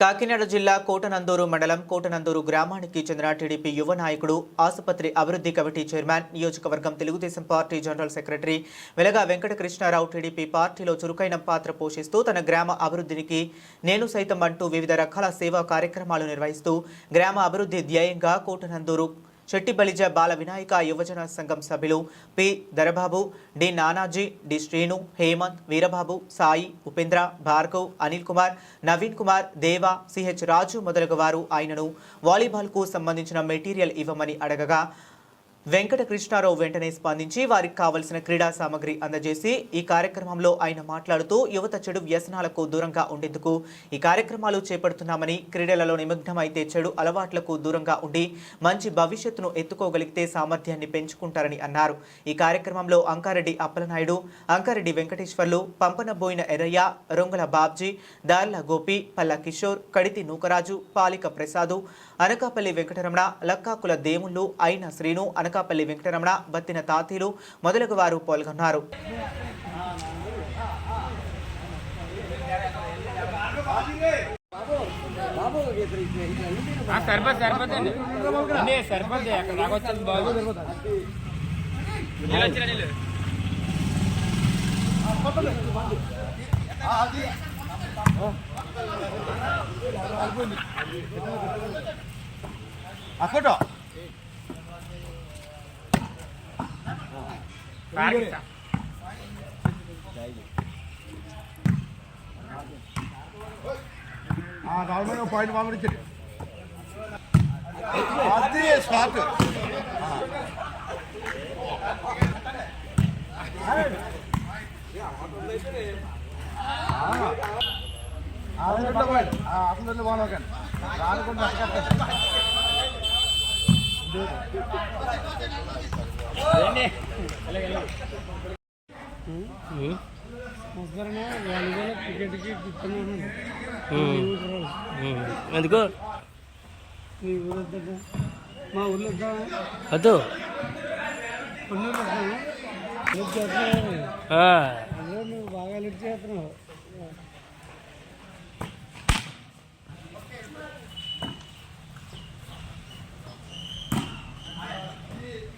కాకినాడ జిల్లా కోటనందూరు మండలం కోటనందూరు గ్రామానికి చెందిన టీడీపీ యువ నాయకుడు ఆసుపత్రి అభివృద్ధి కమిటీ చైర్మన్ నియోజకవర్గం Telugu Desam party general secretary Velaga Venkatakrishnarao TDP పార్టీలో చురుకైన పాత్ర పోషిస్తూ తన గ్రామ అభివృద్ధికి నేను సైతం అంటూ వివిధ రకాల సేవా కార్యక్రమాలు నిర్వహిస్తూ గ్రామ అభివృద్ధి ధ్యేయంగా కోటనందూరు చెట్టిబలిజ బాల వినాయక యువజన సంఘం సభ్యులు P Darababu D Nanaji D Srinu Hemanth Veerababu Sai Upendra Bhargav Anil Kumar Naveen Kumar Deva CH Raju మొదలగు వారు ఆయనను వాలీబాల్కు సంబంధించిన మెటీరియల్ ఇవ్వమని అడగగా వెంకట కృష్ణారావు వెంటనే స్పందించి వారికి కావలసిన క్రీడా సామగ్రి అందజేసి ఈ కార్యక్రమంలో ఆయన మాట్లాడుతూ యువత చెడు వ్యసనాలకు దూరంగా ఉండేందుకు ఈ కార్యక్రమాలు చేపడుతున్నామని క్రీడలలో నిమగ్నమైతే చెడు అలవాట్లకు దూరంగా ఉండి మంచి భవిష్యత్తును ఎత్తుకోగలిగితే సామర్థ్యాన్ని పెంచుకుంటారని అన్నారు. ఈ కార్యక్రమంలో అంకారెడ్డి అప్పలనాయుడు అంకారెడ్డి వెంకటేశ్వర్లు పంపనబోయిన ఎర్రయ్య రొంగల బాబ్జీ దార్ల గోపి పల్ల కిషోర్ కడితి నూకరాజు పాలిక ప్రసాదు అనకాపల్లి వెంకటరమణ లక్కాకుల దేముళ్ళు అయిన శ్రీను అనకాపల్లి వెంకటరమణ బత్తిన తాతీలు మొదలగు వారు పాల్గొన్నారు. అన్నీ సరిపోద్ది అక్కడ రాకొచ్చింది బాబు. నీళ్ళు వచ్చినా నీళ్ళు ఆ ఫోటో తాగిస్తా. రావడమే పాయింట్ పంపించండి అది స్టార్ట్ అసలు బాగా రానుకుంటే ఎందుకు? మీ ఊరు మా ఊర్లో వద్దా వద్దు కొన్ని వద్దాము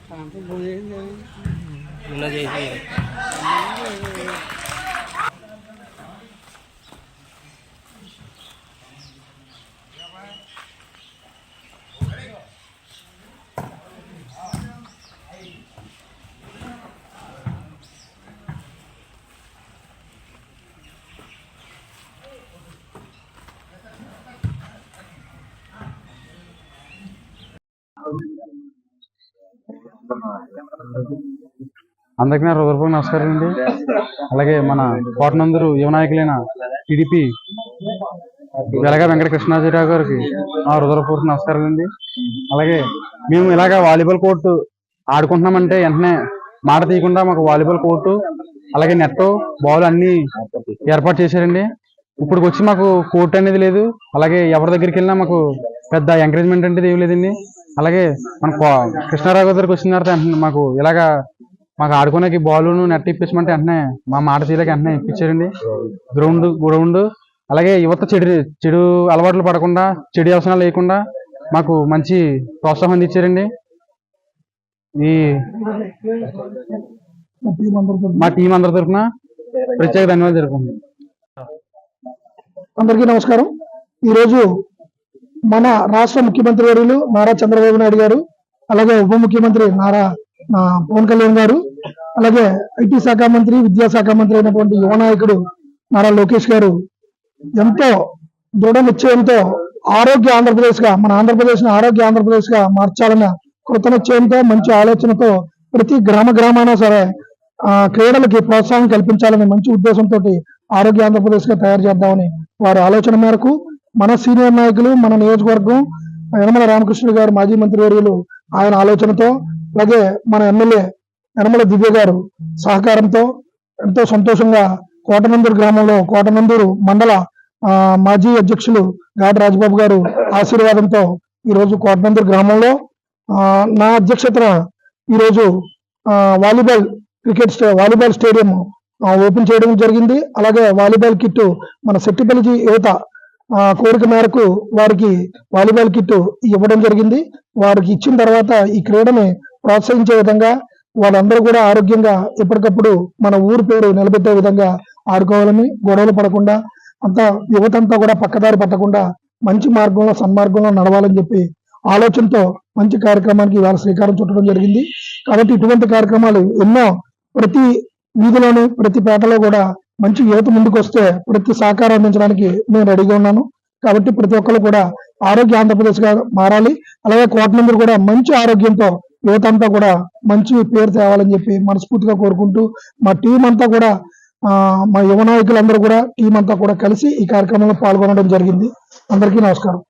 సాయంత్రం అందరికీ నా హృదయపూర్వక నమస్కారం అండి. అలాగే మన కోటనందరు యువనాయకులైన టీడీపీ వెలగా వెంకట కృష్ణాజీరావు గారికి నా హృదయపూర్వక నమస్కారం అండి. అలాగే మేము ఇలాగ వాలీబాల్ కోర్టు ఆడుకుంటున్నామంటే వెంటనే మాట తీయకుండా మాకు వాలీబాల్ కోర్టు అలాగే నెట్ బాల్ అన్ని ఏర్పాటు చేశారండి. ఇప్పుడు వచ్చి మాకు కోర్టు అనేది లేదు. అలాగే ఎవరి దగ్గరికి వెళ్ళినా మాకు పెద్ద ఎంకరేజ్మెంట్ అంటే ఏం లేదండి. అలాగే మన కో- కృష్ణారావు గారి వచ్చిన తర్వాత వెంటనే మాకు ఇలాగా మాకు ఆడుకోడానికి బాలును నెట్ ఇప్పించమంటే వెంటనే మా మాట చేయలేక వెంటనే ఇప్పించారండి. గ్రౌండ్ గ్రౌండ్ అలాగే యువత చెడు చెడు అలవాట్లు పడకుండా చెడు అవసరాలు లేకుండా మాకు మంచి ప్రోత్సాహం అందించారండి. ఈ మా టీం అందరి తరఫున ప్రత్యేక ధన్యవాదాలు జరుపుకుంటున్నాం అందరికీ నమస్కారం. ఈరోజు మన రాష్ట్ర ముఖ్యమంత్రి వర్యులు నారా చంద్రబాబు నాయుడు గారు అలాగే ఉప ముఖ్యమంత్రి నారా పవన్ కళ్యాణ్ గారు అలాగే ఐటీ శాఖ మంత్రి విద్యాశాఖ మంత్రి అయినటువంటి యువ నాయకుడు నారా లోకేష్ గారు. ఎంతో దృఢ నిశ్చయంతో ఆరోగ్య ఆంధ్రప్రదేశ్గా మన ఆంధ్రప్రదేశ్ని ఆరోగ్య ఆంధ్రప్రదేశ్గా మార్చాలన్న కృత నిశ్చయంతో మంచి ఆలోచనతో ప్రతి గ్రామ గ్రామాన సరే ఆ క్రీడలకి ప్రోత్సాహం కల్పించాలనే మంచి ఉద్దేశంతో ఆరోగ్య ఆంధ్రప్రదేశ్గా తయారు చేద్దామని వారి ఆలోచన మేరకు మన సీనియర్ నాయకులు మన నియోజకవర్గం యనమల రామకృష్ణ గారు మాజీ మంత్రివర్యులు ఆయన ఆలోచనతో అలాగే మన ఎమ్మెల్యే యనమల దివ్య గారు సహకారంతో ఎంతో సంతోషంగా కోటనందూరు గ్రామంలో కోటనందూరు మండల మాజీ అధ్యక్షులు గాడి రాజబాబు గారు ఆశీర్వాదంతో ఈరోజు కోటనందూరు గ్రామంలో నా అధ్యక్షతన ఈరోజు వాలీబాల్ క్రికెట్ స్టే- వాలీబాల్ స్టేడియం ఓపెన్ చేయడం జరిగింది. అలాగే వాలీబాల్ కిట్ మన సెట్టిపల్లి యువత కోరిక మేరకు వారికి వాలీబాల్ కిట్ ఇవ్వడం జరిగింది. వారికి ఇచ్చిన తర్వాత ఈ క్రీడని ప్రోత్సహించే విధంగా వాళ్ళందరూ కూడా ఆరోగ్యంగా ఎప్పటికప్పుడు మన ఊరు పేరు నిలబెట్టే విధంగా ఆడుకోవాలని గొడవలు పడకుండా అంతా యువతంతా కూడా పక్కదారి పట్టకుండా మంచి మార్గంలో సన్మార్గంలో నడవాలని చెప్పి ఆలోచనతో మంచి కార్యక్రమానికి ఇవాళ శ్రీకారం చుట్టడం జరిగింది. కాబట్టి ఇటువంటి కార్యక్రమాలు ఎన్నో ప్రతి వీధిలోనూ ప్రతి పేటలో కూడా మంచి యువత ముందుకు వస్తే ప్రతి సహకారం అందించడానికి నేను రెడీగా ఉన్నాను. కాబట్టి ప్రతి ఒక్కరు కూడా ఆరోగ్య ఆంధ్రప్రదేశ్గా మారాలి. అలాగే కోటనందరూ కూడా మంచి ఆరోగ్యంతో యువత అంతా కూడా మంచి పేరు తేవాలని చెప్పి మనస్ఫూర్తిగా కోరుకుంటూ మా టీం అంతా కూడా మా యువ నాయకులందరూ కూడా టీం అంతా కూడా కలిసి ఈ కార్యక్రమంలో పాల్గొనడం జరిగింది. అందరికీ నమస్కారం.